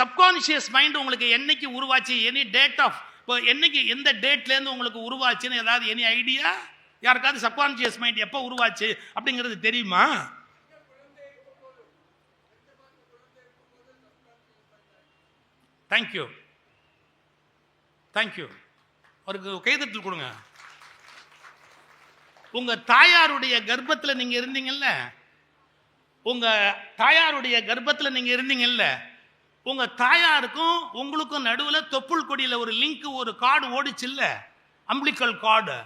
Subconscious mind உங்களுக்கு என்னைக்கு உருவாச்சு? எனி டேட் ஆஃப் இப்போ என்னைக்கு எந்த டேட்லேருந்து உங்களுக்கு உருவாச்சுன்னு ஏதாவது எனி ஐடியா யாருக்காவது சப்கான்ஷியஸ் மைண்ட் எப்போ உருவாச்சு? அப்படிங்கிறது தெரியுமா? தேங்க்யூ தேங்க்யூ அவருக்கு கைதட்டல் கொடுங்க. உங்கள் தாயாருடைய கர்ப்பத்தில் நீங்கள் இருந்தீங்கல்ல? உங்கள் தாயாருடைய கர்ப்பத்தில் நீங்கள் இருந்தீங்கல்ல? உங்கள் தாயாருக்கும் உங்களுக்கும் நடுவில் தொப்புள் கொடியில் ஒரு லிங்க் ஒரு கார்டு ஓடிச்சுல்ல? Umbilical card.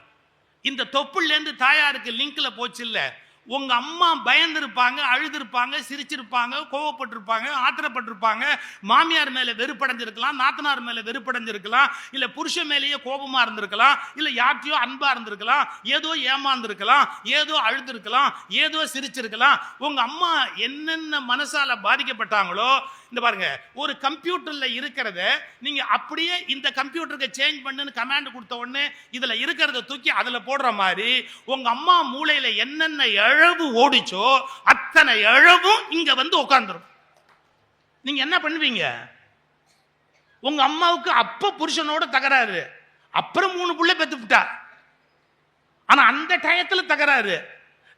இந்த தொப்புள்லேருந்து தாயாருக்கு லிங்க்ல போச்சுல்ல? உங்கள் அம்மா பயந்துருப்பாங்க அழுதுருப்பாங்க சிரிச்சிருப்பாங்க கோவப்பட்டிருப்பாங்க ஆத்திரப்பட்டிருப்பாங்க. மாமியார் மேலே வெறுப்படைஞ்சிருக்கலாம் நாத்தனார் மேலே வெறுப்படைஞ்சிருக்கலாம் இல்லை புருஷன் மேலேயே கோபமாக இருந்திருக்கலாம் இல்லை யார்ட்டையோ அன்பாக இருந்திருக்கலாம் ஏதோ ஏமாந்துருக்கலாம் ஏதோ அழுதுருக்கலாம் ஏதோ சிரிச்சிருக்கலாம். உங்கள் அம்மா என்னென்ன மனசால் பாதிக்கப்பட்டாங்களோ இந்த பாருங்க ஒரு கம்ப்யூட்டர்ல இருக்கிறத நீங்க அப்படியே இந்த கம்ப்யூட்டருக்கு சேஞ்ச் பண்ணுன்னு கமாண்ட் கொடுத்த உடனே இதுல இருக்கிறத தூக்கி அதுல போடுற மாதிரி உங்க அம்மா மூளையில என்னென்ன இழவு ஓடிச்சோ அத்தனை இழவும் இங்க வந்து உட்காந்துரும் நீங்க என்ன பண்ணுவீங்க? உங்க அம்மாவுக்கு அப்ப புருஷனோட தகராறு. அப்புறம் மூணு புள்ள பெத்து விட்டா. ஆனா அந்த டயத்துல தகராறு.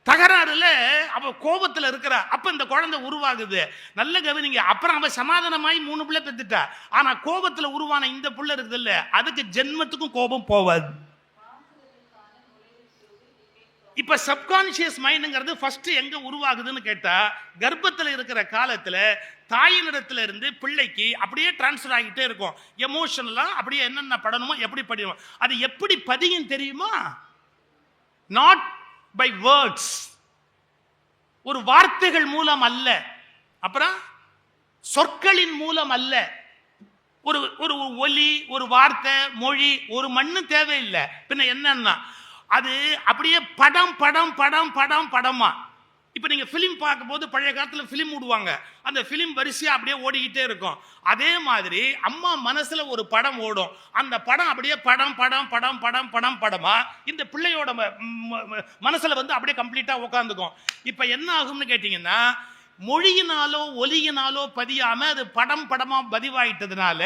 தகராறுல அவ கோபத்துல இருக்கிறா. அப்ப இந்த குழந்தை உருவாகுது. நல்ல கவனிங்க. அப்புறம் அவ சமாதானமாய் மூணு பிள்ளை பெத்துட்டா. ஆனா கோபத்துல உருவான இந்த புள்ள இருக்குது இல்ல அதுக்கு ஜென்மத்துக்கும் கோபம் போவாது. இப்ப சப்கான்சியஸ் மைண்டுங்கிறது ஃபர்ஸ்ட் எங்க உருவாகுதுன்னு கேட்டா கர்ப்பத்தில் இருக்கிற காலத்துல தாயினிடத்துல இருந்து பிள்ளைக்கு அப்படியே டிரான்ஸ்ஃபர் ஆகிட்டே இருக்கும். எமோஷனெல்லாம் அப்படியே என்னென்ன படணுமோ எப்படி படிக்கணும் அது எப்படி பதியும் தெரியுமா? நாட் பை வேர்ட்ஸ் ஒரு வார்த்தைகள் மூலம் அல்ல. அப்புறம் சொற்களின் மூலம் அல்ல. ஒரு ஒரு ஒலி ஒரு வார்த்தை மொழி ஒரு மண்ணு தேவையில்லை. பின்ன என்னன்னா அது அப்படியே படம் படம் படம் படம் படமா இப்போ நீங்கள் ஃபிலிம் பார்க்கும்போது பழைய காலத்தில் ஃபிலிம் விடுவாங்க. அந்த ஃபிலிம் வரிசையாக அப்படியே ஓடிக்கிட்டே இருக்கும். அதே மாதிரி அம்மா மனசில் ஒரு படம் ஓடும். அந்த படம் அப்படியே படம் படம் படம் படம் படம் படமாக இந்த பிள்ளையோட மனசில் வந்து அப்படியே கம்ப்ளீட்டாக உட்காந்துக்கும் இப்போ என்ன ஆகும்னு கேட்டிங்கன்னா மொழியினாலோ ஒலியினாலோ பதியாமல் அது படம் படமாக பதிவாயிட்டதுனால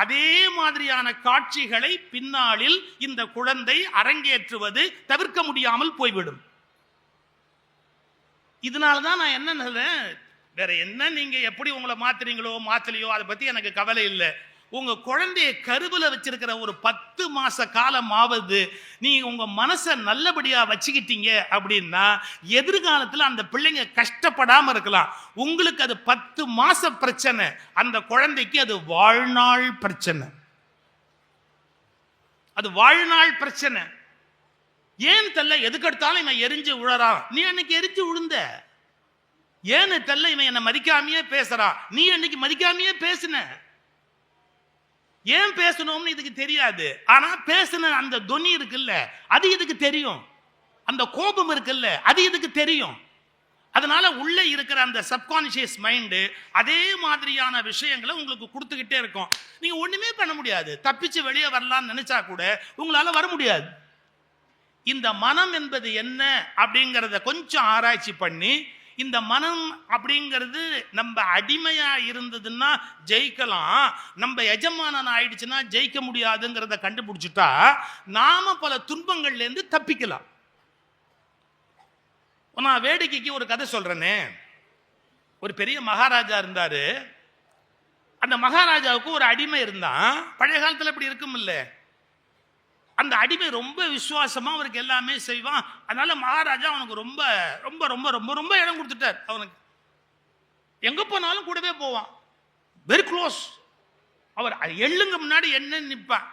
அதே மாதிரியான காட்சிகளை பின்னாளில் இந்த குழந்தை அரங்கேற்றுவது தவிர்க்க முடியாமல் போய்விடும். இதனால தான் நான் என்ன சொல்றேன் வேற என்ன நீங்க எப்படி உங்களை மாத்துறீங்களோ மாத்தலையோ அதை பத்தி எனக்கு கவலை இல்லை. உங்க குழந்தைய கருவில் வச்சிருக்கிற ஒரு பத்து மாச காலமாவது நீங்க உங்க மனசை நல்லபடியா வச்சுக்கிட்டீங்க அப்படின்னா எதிர்காலத்தில் அந்த பிள்ளைங்க கஷ்டப்படாம இருக்கலாம். உங்களுக்கு அது பத்து மாச பிரச்சனை. அந்த குழந்தைக்கு அது வாழ்நாள் பிரச்சனை. அது வாழ்நாள் பிரச்சனை. ஏன் தெல்ல எதுக்கெடுத்தாலும் இவன் எரிஞ்சு உழறான்? நீ அன்னைக்கு எரிஞ்சு உழுந்த. ஏன்னு தெல்ல இவன் என்னை மதிக்காமையே பேசுறான் நீ அன்னைக்கு மதிக்காமையே பேசுன. ஏன் பேசணும்னு இதுக்கு தெரியாது. ஆனா பேசுன அந்த துணி இருக்குல்ல அது இதுக்கு தெரியும். அந்த கோபம் இருக்குல்ல அது இதுக்கு தெரியும். அதனால உள்ள இருக்கிற அந்த சப்கான்சியஸ் மைண்டு அதே மாதிரியான விஷயங்களை உங்களுக்கு கொடுத்துக்கிட்டே இருக்கும். நீங்க ஒண்ணுமே பண்ண முடியாது. தப்பிச்சு வெளியே வரலாம்னு நினைச்சா கூட உங்களால வர முடியாது. இந்த மனம் என்பது என்ன அப்படிங்கிறத கொஞ்சம் ஆராய்ச்சி பண்ணி இந்த மனம் அப்படிங்கிறது நம்ம அடிமையா இருந்ததுன்னா ஜெயிக்கலாம் நம்ம எஜமானன் ஆயிடுச்சுன்னா ஜெயிக்க முடியாதுங்கிறத கண்டுபிடிச்சிட்டா நாம பல துன்பங்கள்லேருந்து தப்பிக்கலாம். நான் வேடிக்கைக்கு ஒரு கதை சொல்றேனே. ஒரு பெரிய மகாராஜா இருந்தாரு. அந்த மகாராஜாவுக்கு ஒரு அடிமை இருந்தான். பழைய காலத்தில் இப்படி இருக்கும் இல்லை அந்த அடிமை ரொம்ப விசுவாசமாக அவருக்கு எல்லாமே செய்வான். அதனால் மகாராஜா அவனுக்கு ரொம்ப ரொம்ப ரொம்ப ரொம்ப ரொம்ப இடம் கொடுத்துட்டார் அவனுக்கு. எங்கே போனாலும் கூடவே போவான். வெரி க்ளோஸ் அவர் எள்ளுங்க முன்னாடி என்ன நிற்பான்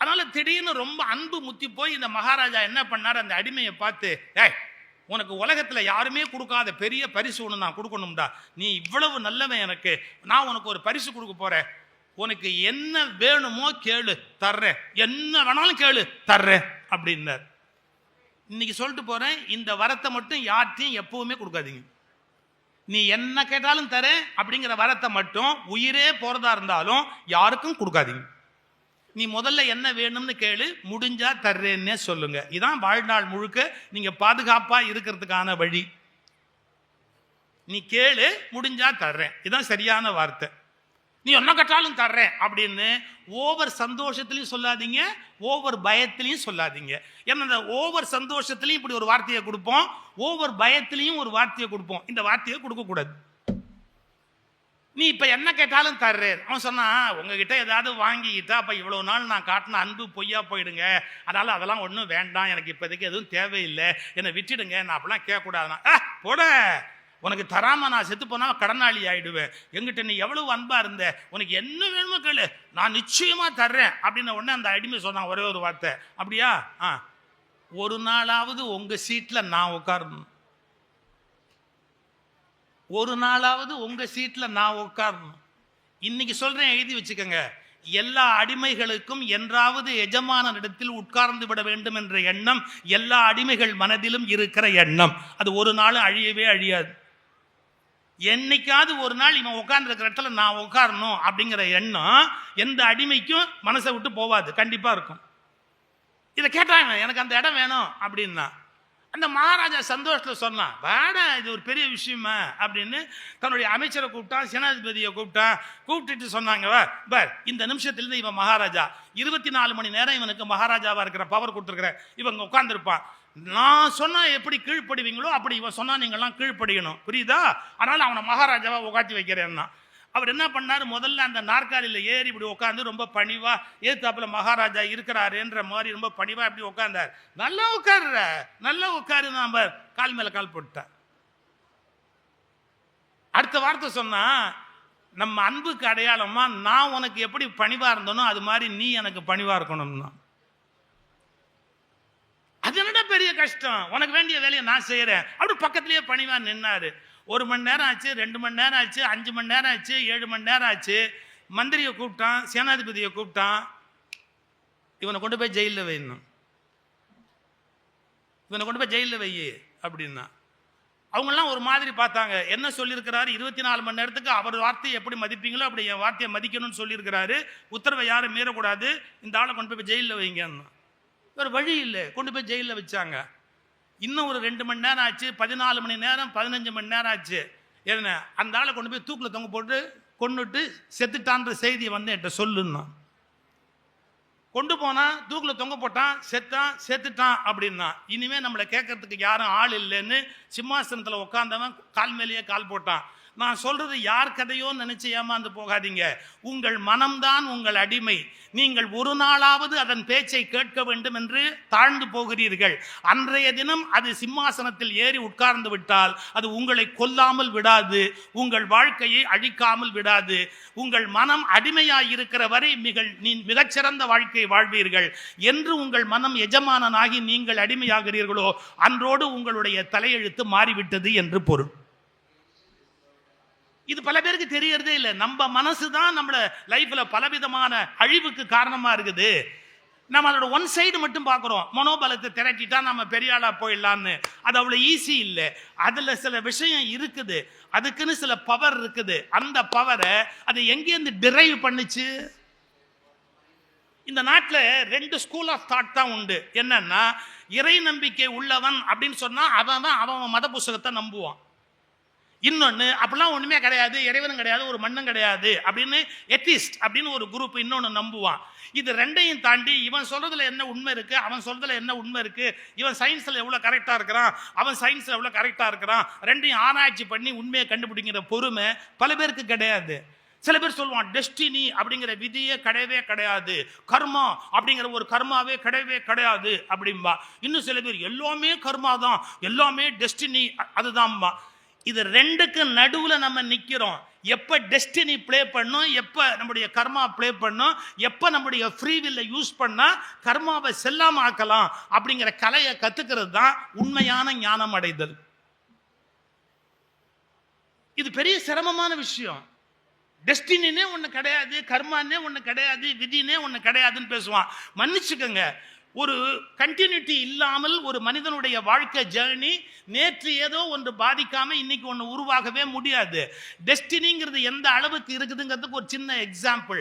அதனால் திடீர்னு ரொம்ப அன்பு முத்தி போய் இந்த மகாராஜா என்ன பண்ணார்? அந்த அடிமையை பார்த்து ஏய் உனக்கு உலகத்தில் யாருமே கொடுக்காத பெரிய பரிசு ஒன்று நான் கொடுக்கணும்டா. நீ இவ்வளவு நல்லவன் எனக்கு. நான் உனக்கு ஒரு பரிசு கொடுக்க போகிறேன் உனக்கு என்ன வேணுமோ கேளு தர்றேன். என்ன வேணாலும் கேளு தர்றேன் அப்படின்னார். இன்னைக்கு சொல்லிட்டு போறேன் இந்த வரத்தை மட்டும் யார்ட்டையும் எப்பவுமே கொடுக்காதீங்க. நீ என்ன கேட்டாலும் தரேன் அப்படிங்கிற வரத்தை மட்டும் உயிரே போறதா இருந்தாலும் யாருக்கும் கொடுக்காதீங்க. நீ முதல்ல என்ன வேணும்னு கேளு முடிஞ்சா தர்றேன்னே சொல்லுங்க. இதான் வாழ்நாள் முழுக்க நீங்க பாதுகாப்பா இருக்கிறதுக்கான வழி. நீ கேளு முடிஞ்சா தர்றேன். இதான் சரியான வார்த்தை. நீ என்ன கட்டாலும் தர்றேன் அப்படின்னு ஓவர் சந்தோஷத்துலையும் சொல்லாதீங்க ஓவர் பயத்திலையும் சொல்லாதீங்க. ஏன்னா இந்த ஓவர் சந்தோஷத்துலையும் இப்படி ஒரு வார்த்தையை கொடுப்போம் ஓவர் பயத்திலையும் ஒரு வார்த்தையை கொடுப்போம். இந்த வார்த்தையை கொடுக்கக்கூடாது. நீ இப்போ என்ன கேட்டாலும் தர்றேன். அவன் சொன்னான் உங்ககிட்ட ஏதாவது வாங்கிக்கிட்டா அப்போ இவ்வளோ நாள் நான் காட்டின அன்பு பொய்யா போயிடுங்க. அதனால் அதெல்லாம் ஒன்றும் வேண்டாம். எனக்கு இப்போதைக்கு எதுவும் தேவையில்லை. என்னை விட்டுடுங்க. நான் அப்படிலாம் கேட்கக்கூடாதுன்னா. ஆ போட. உனக்கு தராம நான் செத்து போனால் கடனாளி ஆயிடுவேன். எங்கிட்ட நீ எவ்வளவு அன்பா இருந்த? உனக்கு என்ன வேணுமோ கேளு. நான் நிச்சயமா தர்றேன். அப்படின்னு உடனே அந்த அடிமை சொன்னான் ஒரே ஒரு வார்த்தை. அப்படியா? ஆ. ஒரு நாளாவது உங்க சீட்ல நான் உட்காரணும். ஒரு நாளாவது உங்க சீட்ல நான் உட்காரணும். இன்னைக்கு சொல்றேன் எழுதி வச்சுக்கோங்க. எல்லா அடிமைகளுக்கும் என்றாவது எஜமானனிடத்தில் உட்கார்ந்து விட வேண்டும் என்ற எண்ணம் எல்லா அடிமைகள் மனதிலும் இருக்கிற எண்ணம். அது ஒரு நாளும் அழியவே அழியாது. என்னைக்காவது ஒரு நாள் இவன் உட்கார்ந்துருக்கிற இடத்துல நான் உட்காரணும் அப்படிங்கிற எண்ணம் எந்த அடிமைக்கும் மனசை விட்டு போவாது. கண்டிப்பாக இருக்கும். இதை கேட்டாங்க எனக்கு அந்த இடம் வேணும் அப்படின்னா. அந்த மகாராஜா சந்தோஷத்தில் சொன்னான் வேடா இது ஒரு பெரிய விஷயமா? அப்படின்னு தன்னுடைய அமைச்சரை கூப்பிட்டான் சேனாதிபதியை கூப்பிட்டான் கூப்பிட்டுட்டு சொன்னாங்க "வா, பார் இந்த நிமிஷத்துலேருந்து இவன் மகாராஜா. இருபத்தி நாலு மணி நேரம் இவனுக்கு மகாராஜாவாக இருக்கிற பவர் கொடுத்துருக்குறேன் இவங்க உட்காந்துருப்பான் நான் சொன்னால் எப்படி கீழ்ப்படுவீங்களோ அப்படி இவன் சொன்னால் நீங்கள்லாம் கீழ்ப்படியணும். புரியுதா? அதனால் அவனை மகாராஜாவாக உட்காத்தி வைக்கிறேன்னா அவர் என்ன பண்ணார்? முதல்ல அந்த நாற்காலியில் ஏறி இப்படி உட்காந்து ரொம்ப பணிவாக ஏத்தாப்பில் மகாராஜா இருக்கிறாருன்ற மாதிரி ரொம்ப பணிவாக இப்படி உட்காந்தார் நல்லா உட்காருற நல்லா உட்காரு நாம் கால் மேலே கால் போட்டார் அடுத்த வார்த்தை சொன்னால் நம்ம அன்புக்கு அடையாளமாக நான் உனக்கு எப்படி பணிவாக இருந்தனோ அது மாதிரி நீ எனக்கு பணிவாக இருக்கணும்னா அது என்னடா பெரிய கஷ்டம்? உனக்கு வேண்டிய வேலையை நான் செய்கிறேன் அப்படி பக்கத்திலேயே பணிவாக நின்னாரு. ஒரு மணி நேரம் ஆச்சு ரெண்டு மணி நேரம் ஆச்சு அஞ்சு மணி நேரம் ஆச்சு ஏழு மணி நேரம் ஆச்சு. மந்திரியை கூப்பிட்டான் சேனாதிபதியை கூப்பிட்டான். இவனை கொண்டு போய் ஜெயிலில் வைணும் இவனை கொண்டு போய் ஜெயிலில் வை அப்படின்னா. அவங்கெல்லாம் ஒரு மாதிரி பார்த்தாங்க. என்ன சொல்லியிருக்கிறாரு? இருபத்தி நாலு மணி நேரத்துக்கு அவர் வார்த்தையை எப்படி மதிப்பீங்களோ அப்படி என் வார்த்தையை மதிக்கணும்னு சொல்லியிருக்கிறாரு. உத்தரவை யாரும் மீறக்கூடாது. இந்த ஆளை கொண்டு போய் ஜெயிலில் வைங்கன்னு. வேறு வழி இல்லை. கொண்டு போய் ஜெயிலில் வச்சாங்க. இன்னும் ஒரு ரெண்டு மணி நேரம் ஆச்சு பதினாலு மணி நேரம் பதினஞ்சு மணி நேரம் ஆச்சு. என்ன? அந்த ஆளை கொண்டு போய் தூக்கில் தொங்க போட்டு கொண்டுட்டு செத்துட்டான்ற செய்தியை வந்து என்கிட்ட சொல்லுன்னா கொண்டு போனான் தூக்கில் தொங்க போட்டான் செத்தான் செத்துட்டான் அப்படின்னா இனிமேல் நம்மளை கேட்கறதுக்கு யாரும் ஆள் இல்லைன்னு சிம்மாசனத்தில் உட்காந்தவன் கால் மேலேயே கால் போட்டான். நான் சொல்றது யார் கதையோ நினைச்சு ஏமாந்து போகாதீங்க. உங்கள் மனம்தான் உங்கள் அடிமை. நீங்கள் ஒரு நாளாவது அதன் பேச்சை கேட்க வேண்டும் என்று தாழ்ந்து போகிறீர்கள். அன்றைய தினம் அது சிம்மாசனத்தில் ஏறி உட்கார்ந்து விட்டால் அது உங்களை கொல்லாமல் விடாது. உங்கள் வாழ்க்கையை அழிக்காமல் விடாது. உங்கள் மனம் அடிமையாய் இருக்கிற வரை மிக நீ மிகச்சிறந்த வாழ்க்கையை வாழ்வீர்கள். என்று உங்கள் மனம் எஜமானனாகி நீங்கள் அடிமையாகிறீர்களோ அன்றோடு உங்களுடைய தலையெழுத்து மாறிவிட்டது என்று பொருள். இது பல பேருக்கு தெரியறதே இல்லை. நம்ம மனசு தான் நம்மள லைஃப்ல பலவிதமான அழிவுக்கு காரணமா இருக்குது. நம்ம அதோட ஒன் சைடு மட்டும் பார்க்குறோம். மனோபலத்தை திரட்டிட்டா நம்ம பெரிய ஆளா போயிடலான்னு அது அவ்வளோ ஈஸி இல்லை. அதில் சில விஷயம் இருக்குது. அதுக்குன்னு சில பவர் இருக்குது. அந்த பவரை அது எங்கேருந்து டிரைவ் பண்ணுச்சு? இந்த நாட்டில் ரெண்டு ஸ்கூல் ஆஃப் தாட் தான் உண்டு. என்னன்னா இறை நம்பிக்கை உள்ளவன் அப்படின்னு சொன்னால் அவன் தான் அவன் மத புஸ்தகத்தை நம்புவான். இன்னொன்று அப்படிலாம் ஒன்றுமே கிடையாது இறைவனும் கிடையாது ஒரு மண்ணும் கிடையாது. அப்படின்னு எத்திஸ்ட் அப்படின்னு ஒரு குரூப் இன்னொன்று நம்புவான். இது ரெண்டையும் தாண்டி இவன் சொல்கிறதுல என்ன உண்மை இருக்குது அவன் சொல்கிறதுல என்ன உண்மை இருக்குது இவன் சயின்ஸில் எவ்வளோ கரெக்டாக இருக்கிறான் அவன் சயின்ஸில் எவ்வளோ கரெக்டாக இருக்கிறான் ரெண்டையும் ஆராய்ச்சி பண்ணி உண்மையை கண்டுபிடிக்கிற பொறுமை பல பேருக்கு கிடையாது. சில பேர் சொல்லுவான் டெஸ்டினி அப்படிங்கிற விதியே கிடையவே கிடையாது. கர்மா அப்படிங்கிற ஒரு கர்மாவே கிடையவே கிடையாது அப்படிம்பா. இன்னும் சில பேர் எல்லாமே கர்மா தான் எல்லாமே டெஸ்டினி அதுதான்பா இது ரெண்டுக்கு நடுவில் நம்ம நிற்கிறோம் எப்போ டெஸ்டினி ப்ளே பண்ணும் எப்போ நம்முடைய கர்மா ப்ளே பண்ணும் எப்போ நம்முடைய ஃப்ரீவில் யூஸ் பண்ணால் கர்மாவை செல்லாம ஆக்கலாம் அப்படிங்கிற கலையை கற்றுக்கிறது தான் உண்மையான ஞானம் அடைதல். இது பெரிய சிரமமான விஷயம். டெஸ்டினினே ஒன்று கிடையாது கர்மானே ஒன்று கிடையாது விதினே ஒன்று கிடையாதுன்னு பேசுவான். மன்னிச்சுக்கோங்க ஒரு கண்டினியூட்டி இல்லாமல் ஒரு மனிதனுடைய வாழ்க்கை ஜேர்னி நேற்று ஏதோ ஒன்று பாதிக்காமல் இன்னைக்கு ஒன்று உருவாகவே முடியாது. டெஸ்டினிங்கிறது எந்த அளவுக்கு இருக்குதுங்கிறதுக்கு ஒரு சின்ன எக்ஸாம்பிள்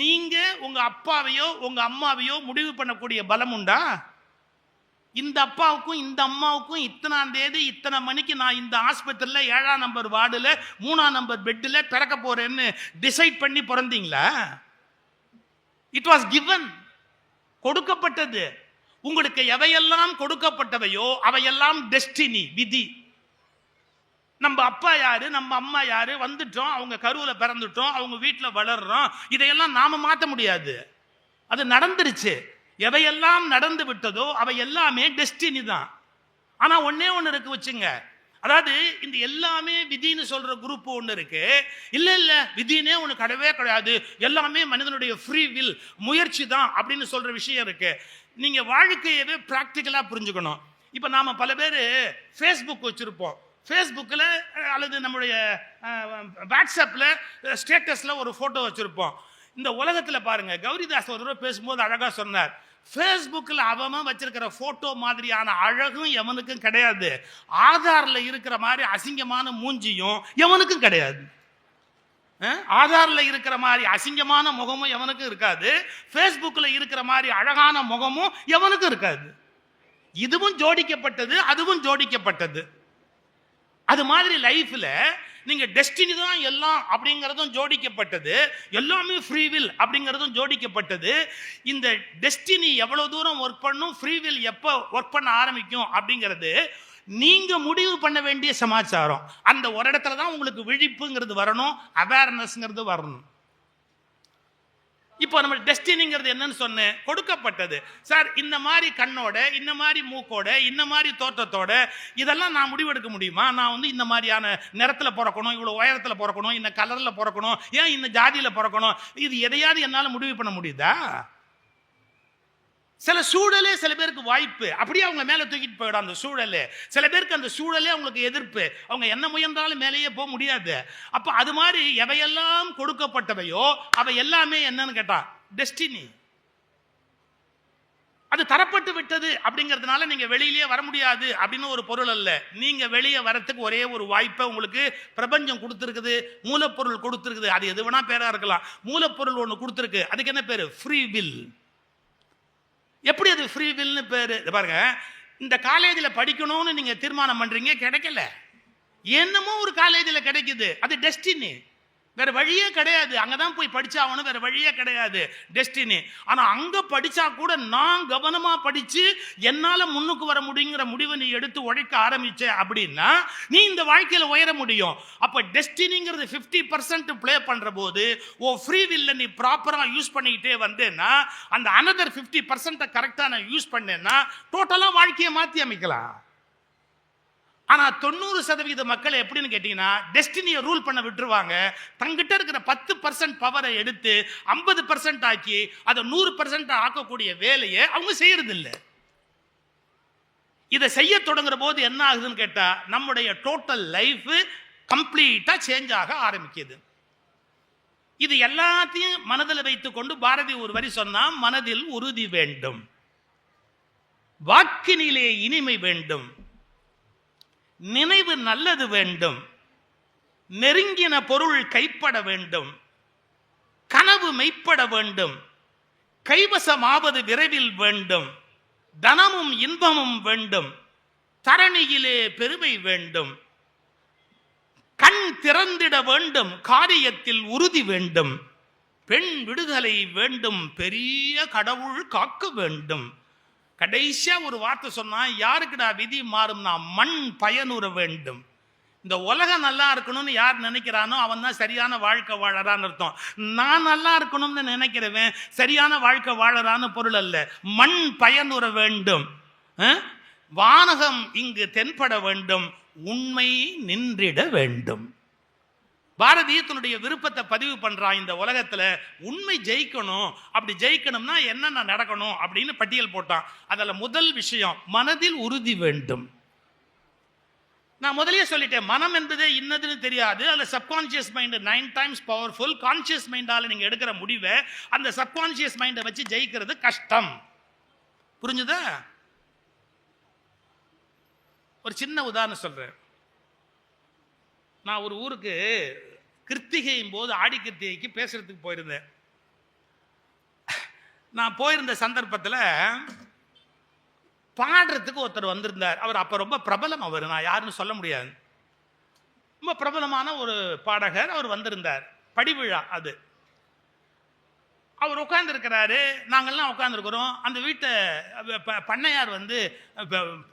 நீங்கள் உங்கள் அப்பாவையோ உங்கள் அம்மாவையோ முடிவு பண்ணக்கூடிய பலம் உண்டா? இந்த அப்பாவுக்கும் இந்த அம்மாவுக்கும் இத்தனாம் தேதி இத்தனை மணிக்கு நான் இந்த ஆஸ்பத்திரியில் ஏழாம் நம்பர் வார்டில் மூணாம் நம்பர் பெட்டில் பிறக்க போகிறேன்னு டிசைட் பண்ணி பிறந்தீங்களா? இட் வாஸ் கிவன் கொடுக்கப்பட்டது. உங்களுக்கு எவையெல்லாம் கொடுக்கப்பட்டவையோ அவையெல்லாம் டெஸ்டினி விதி. நம்ம அப்பா யாரு நம்ம அம்மா யாரு வந்துட்டோம் அவங்க கருவில் பிறந்துட்டோம் அவங்க வீட்டில் வளர்றோம் இதையெல்லாம் நாம மாற்ற முடியாது. அது நடந்துருச்சு. எவையெல்லாம் நடந்து விட்டதோ அவை எல்லாமே டெஸ்டினி தான். ஆனால் ஒன்னே ஒன்று இருக்கு வச்சுங்க. அதாவது இந்த எல்லாமே விதின்னு சொல்கிற குரூப் ஒன்று இருக்கு. இல்லை இல்லை விதினே ஒன்று கிடையவே கிடையாது. எல்லாமே மனிதனுடைய ஃப்ரீ வில் முயற்சி தான் அப்படின்னு சொல்கிற விஷயம் இருக்கு. நீங்கள் வாழ்க்கையவே ப்ராக்டிக்கலாக புரிஞ்சுக்கணும். இப்போ நாம் பல பேர் ஃபேஸ்புக் வச்சுருப்போம். ஃபேஸ்புக்கில் அல்லது நம்முடைய வாட்ஸ்அப்பில் ஸ்டேட்டஸில் ஒரு ஃபோட்டோ வச்சுருப்போம். இந்த உலகத்தில் பாருங்க கௌரிதாஸ் ஒரு தடவை பேசும்போது அழகாக சொன்னார். ஃபேஸ்புக்கில் அவன் வச்சிருக்கிற ஃபோட்டோ மாதிரியான அழகும் எவனுக்கும் கிடையாது. ஆதாரில் இருக்கிற மாதிரி அசிங்கமான மூஞ்சியும் எவனுக்கும் கிடையாது. ஆதாரில் இருக்கிற மாதிரி அசிங்கமான முகமும் எவனுக்கும் இருக்காது. ஃபேஸ்புக்கில் இருக்கிற மாதிரி அழகான முகமும் எவனுக்கும் இருக்காது. இதுவும் ஜோடிக்கப்பட்டது அதுவும் ஜோடிக்கப்பட்டது. அது மாதிரி லைஃப்பில் நீங்கள் டெஸ்டினி தான் எல்லாம் அப்படிங்கிறதும் ஜோடிக்கப்பட்டது. எல்லாமே ஃப்ரீவில் அப்படிங்கிறதும் ஜோடிக்கப்பட்டது. இந்த டெஸ்டினி எவ்வளோ தூரம் ஒர்க் பண்ணும் ஃப்ரீவில் எப்போ ஒர்க் பண்ண ஆரம்பிக்கும் அப்படிங்கிறது நீங்க முடிவு பண்ண வேண்டிய சமாச்சாரம். அந்த ஒரு இடத்துல தான் உங்களுக்கு விழிப்புங்கிறது வரணும் அவேர்னஸ்ங்கிறது வரணும். இப்போ நம்ம டெஸ்டினிங்கிறது என்னன்னு சொன்னேன். கொடுக்கப்பட்டது. சார் இந்த மாதிரி கண்ணோட இந்த மாதிரி மூக்கோட இந்த மாதிரி தோற்றத்தோட இதெல்லாம் நான் முடிவெடுக்க முடியுமா? நான் வந்து இந்த மாதிரியான நிறத்தில் பிறக்கணும் இவ்வளோ உயரத்தில் பிறக்கணும் இந்த கலரில் பிறக்கணும் ஏன் இந்த ஜாதியில் பிறக்கணும் இது எதையாவது என்னால் முடிவு பண்ண முடியுதா? சில சூழலே சில பேருக்கு வாய்ப்பு. அப்படியே அவங்க மேலே தூக்கிட்டு போயிடும் அந்த சூழல். சில பேருக்கு அந்த சூழலே அவங்களுக்கு எதிர்ப்பு. அவங்க என்ன முயன்றாலும் மேலேயே போக முடியாது. அப்போ அது மாதிரி எவையெல்லாம் கொடுக்கப்பட்டவையோ அவை எல்லாமே என்னன்னு கேட்டா டெஸ்டினி அது தரப்பட்டு விட்டது அப்படிங்கிறதுனால நீங்கள் வெளியிலேயே வர முடியாது அப்படின்னு ஒரு பொருள் அல்ல. நீங்கள் வெளியே வரத்துக்கு ஒரே ஒரு வாய்ப்பை உங்களுக்கு பிரபஞ்சம் கொடுத்துருக்குது மூலப்பொருள் கொடுத்துருக்குது. அது எது வேணா பேராக இருக்கலாம். மூலப்பொருள் ஒன்று கொடுத்துருக்கு. அதுக்கு என்ன பேர்? ஃப்ரீ வில் எப்படி ஃப்ரீ வில்னு பேர். இதை பாருங்க இந்த காலேஜில் படிக்கணும்னு நீங்கள் தீர்மானம் பண்ணுறீங்க கிடைக்கல. என்னமோ ஒரு காலேஜில் கிடைக்குது. அது டெஸ்டினி வேற வழியே கிடையாது. அங்கே தான் போய் படித்தாகணும் வேற வழியே கிடையாது. டெஸ்டினி ஆனால் அங்கே படித்தா கூட நான் கவனமாக படித்து என்னால் முன்னுக்கு வர முடியுங்கிற முடிவை நீ எடுத்து உழைக்க ஆரம்பிச்ச அப்படின்னா நீ இந்த வாழ்க்கையில் உயர முடியும். அப்போ டெஸ்டினிங்கிறது 50% பர்சன்ட் ப்ளே பண்ணுற போது ஓ ஃப்ரீ வில்ல நீ ப்ராப்பராக யூஸ் பண்ணிக்கிட்டே வந்தேன்னா அந்த அனதர் 50% பர்சன்ட்டை கரெக்டாக நான் யூஸ் பண்ணேன்னா டோட்டலாக வாழ்க்கையை மாற்றி அமைக்கலாம். ஆனா தொண்ணூறு சதவீத மக்கள் எப்படின்னு கேட்டீங்கன்னா டெஸ்டினியை ரூல் பண்ண விட்டுருவாங்க. தங்கிட்ட இருக்கிற பத்து பர்சன்ட் பவரை எடுத்து ஐம்பது பர்சன்ட் ஆக்கி அதை நூறு பர்சன்ட் ஆக்கக்கூடிய வேலையை அவங்க செய்யறது இதை செய்ய தொடங்குற போது என்ன ஆகுதுன்னு கேட்டா நம்முடைய டோட்டல் லைஃப் கம்ப்ளீட்டா சேஞ்ச் ஆக ஆரம்பிக்குது. இது எல்லாத்தையும் மனதில் வைத்துக்கொண்டு பாரதி ஒரு வரி சொன்னா மனதில் உறுதி வேண்டும். வாக்கினிலே இனிமை வேண்டும். நினைவு நல்லது வேண்டும். நெருங்கின பொருள் கைப்பட வேண்டும். கனவு மெய்ப்பட வேண்டும். கைவசமாவது விரைவில் வேண்டும். தனமும் இன்பமும் வேண்டும். தரணியிலே பெருமை வேண்டும். கண் திறந்திட வேண்டும். காரியத்தில் உறுதி வேண்டும். பெண் விடுதலை வேண்டும். பெரிய கடவுள் காக்க வேண்டும். கடைசியாக ஒரு வார்த்தை சொன்னால் யாருக்குடா விதி மாறும்னா மண் பயனுற வேண்டும். இந்த உலகம் நல்லா இருக்கணும்னு யார் நினைக்கிறானோ அவன் தான் சரியான வாழ்க்கை வாழறான்னு அர்த்தம். நான் நல்லா இருக்கணும்னு நினைக்கிறவன் சரியான வாழ்க்கை வாழறான்னு பொருள் அல்ல. மண் பயனுற வேண்டும். வானகம் இங்கு தென்பட வேண்டும். உண்மை நின்றிட வேண்டும். பாரதி தன்னுடைய விருப்பத்தை பதிவு பண்ணுறான் இந்த உலகத்தில் உண்மை ஜெயிக்கணும் அப்படி ஜெயிக்கணும்னா என்னென்ன நடக்கணும் அப்படின்னு பட்டியல் போட்டான். அதில் முதல் விஷயம் மனதில் உறுதி வேண்டும். நான் முதலே சொல்லிட்டேன் மனம் என்பதே இன்னதுன்னு தெரியாது. அந்த subconscious mind nine times powerful conscious மைண்டால் நீங்கள் எடுக்கிற முடிவை அந்த சப்கான்சியஸ் மைண்டை வச்சு ஜெயிக்கிறது கஷ்டம். புரிஞ்சுதா? ஒரு சின்ன உதாரணம் சொல்கிறேன் நான் ஒரு ஊருக்கு கிருத்திகையும் போது ஆடி கிருத்திகைக்கு பேசுகிறதுக்கு போயிருந்தேன். நான் போயிருந்த சந்தர்ப்பத்தில் பாடுறதுக்கு ஒருத்தர் வந்திருந்தார். அவர் அப்போ ரொம்ப பிரபலம் அவர். நான் யாருன்னு சொல்ல முடியாது. ரொம்ப பிரபலமான ஒரு பாடகர் அவர் வந்திருந்தார். படிவிழா அது. அவர் உட்காந்துருக்கிறாரு நாங்கள்லாம் உட்காந்துருக்குறோம் அந்த வீட்டை ப- பண்ணையார் வந்து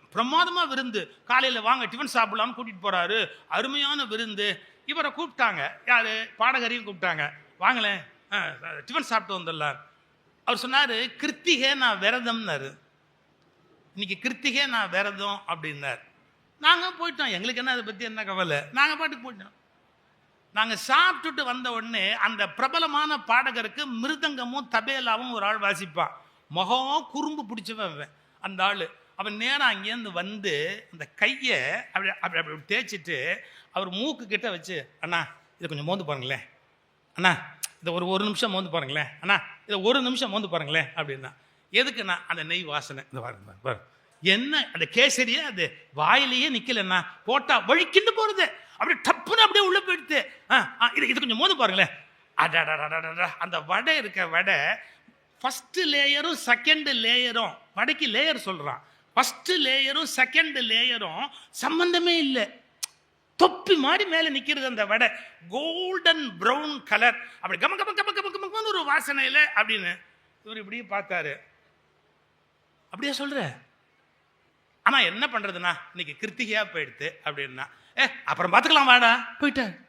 பிரமாதமாக ப- விருந்து காலையில் வாங்க டிஃபன் சாப்பிடலாம்னு கூட்டிகிட்டு போகிறாரு அருமையான விருந்து. இவரை கூப்பிட்டாங்க. யார்? பாடகரையும் கூப்பிட்டாங்க. வாங்களேன். டிஃபன் சாப்பிட்டு வந்துடலாம். அவர் சொன்னார் கிருத்திகை நான் விரதம்னாரு. இன்னைக்கு கிருத்திகை நான் விரதம் அப்படின்னார். நாங்கள் போயிட்டோம். எங்களுக்கு என்ன அதை பற்றி என்ன கவலை? நாங்கள் பாட்டுக்கு போயிட்டோம். நாங்கள் சாப்பிட்டுட்டு வந்த உடனே அந்த பிரபலமான பாடகருக்கு மிருதங்கமும் தபேலாவும் ஒரு ஆள் வாசிப்பான் முகம் குறும்பு பிடிச்சவன் அவன் அந்த ஆள். அவன் நேராக அங்கேருந்து வந்து அந்த கையை அப்படி அப்படி அப்படி தேய்ச்சிட்டு அவர் மூக்கு கிட்ட வச்சு அண்ணா இதை கொஞ்சம் மோந்து பாருங்களேன். அண்ணா இதை ஒரு ஒரு நிமிஷம் மோந்து பாருங்களேன். அண்ணா இதை ஒரு நிமிஷம் மோந்து பாருங்களேன். அப்படின்னா எதுக்குண்ணா அந்த நெய் வாசனை? இந்த பாருங்க என்ன அந்த கேசரியே அது? வாயிலேயே நிற்கலண்ணா போட்டா வழிக்கிண்டு போகிறது அப்படியே டப்புன்னு அப்படியே உள்ளே போயிடுத்து ஆ, ஆ, இது இது கொஞ்சம் மோது பாருங்களேன். அடடடடடடா அந்த வடை இருக்க வடை ஃபஸ்ட்டு லேயரும் செகண்டு லேயரும் வடைக்கு லேயர் சொல்கிறான் ஃபஸ்ட்டு லேயரும் செகண்டு லேயரும் சம்மந்தமே இல்லை. தொப்பி மாதிரி மேலே நிற்கிறது அந்த வடை. கோல்டன் ப்ரௌன் கலர் அப்படி கம கம கம கம கம ஒரு வாசனையில் அப்படின்னு இவர் இப்படியே பார்த்தாரு. அப்படியே சொல்கிற ஆனால் என்ன பண்ணுறதுண்ணா இன்னைக்கு கிருத்திகையாக போயிடுத்து அப்படின்னா ஏ அப்புறம் பார்த்துக்கலாம் வாடா. போயிட்டார்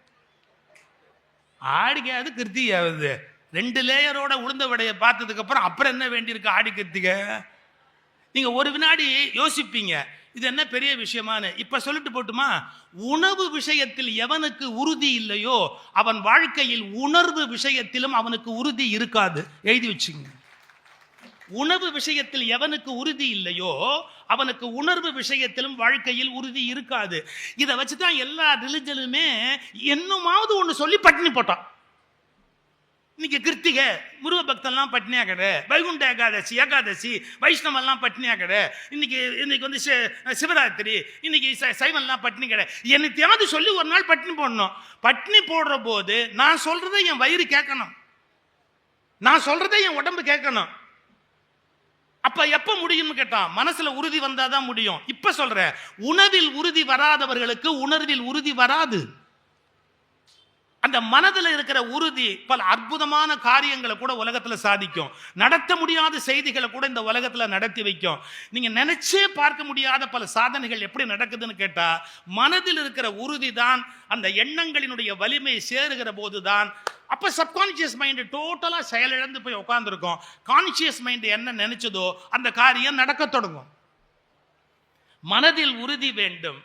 ஆடிக்காவது கிருத்திகையாவது ரெண்டு லேயரோட உளுந்த வடையை பார்த்ததுக்கு அப்புறம் அப்புறம் என்ன வேண்டியிருக்கு ஆடி கிருத்திகை? நீங்க ஒரு வினாடி யோசிப்பீங்க. இது என்ன பெரிய விஷயமான்னு. இப்ப சொல்லிட்டு போட்டுமா? உணவு விஷயத்தில் எவனுக்கு உறுதி இல்லையோ அவன் வாழ்க்கையில் உணர்வு விஷயத்திலும் அவனுக்கு உறுதி இருக்காது. எழுதி வச்சுங்க உணவு விஷயத்தில் எவனுக்கு உறுதி இல்லையோ அவனுக்கு உணர்வு விஷயத்திலும் வாழ்க்கையில் உறுதி இருக்காது. இதை வச்சு தான் எல்லா ரிலிஜனுமே என்னமாவது ஒன்று சொல்லி பட்டினி போட்டான். இன்னைக்கு கிருத்திகை முருக பக்தன்லாம் பட்டினியா கடை வைகுண்ட ஏகாதசி ஏகாதசி வைஷ்ணவெல்லாம் பட்டினியா கடை இன்னைக்கு இன்னைக்கு வந்து சி- சிவராத்திரி இன்னைக்கு சைவன்லாம் சைவம்லாம் பட்னி கடை என்னத்தையாவது சொல்லி ஒரு நாள் பட்னி போடணும். பட்னி போடுற போது நான் சொல்றதை என் வயிறு கேட்கணும். நான் சொல்றதை என் உடம்பு கேட்கணும். அப்ப எப்ப முடியும்னு கேட்டான் மனசுல உறுதி வந்தாதான் முடியும். இப்ப சொல்ற உணவில் உறுதி வராதவர்களுக்கு உணர்வில் உறுதி வராது. அந்த மனதில் இருக்கிற உறுதி பல அற்புதமான காரியங்களை கூட உலகத்தில் சாதிக்கும். நடத்த முடியாத செய்திகளை கூட இந்த உலகத்தில் நடத்தி வைக்கும். நீங்கள் நினைச்சே பார்க்க முடியாத பல சாதனைகள் எப்படி நடக்குதுன்னு கேட்டால் மனதில் இருக்கிற உறுதி தான் அந்த எண்ணங்களினுடைய வலிமை சேருகிற போது தான் அப்போ சப்கான்ஷியஸ் மைண்டு டோட்டலாக செயலிழந்து போய் உட்காந்துருக்கோம் கான்ஷியஸ் மைண்டு என்ன நினைச்சதோ அந்த காரியம் நடக்க தொடங்கும். மனதில் உறுதி வேண்டும்.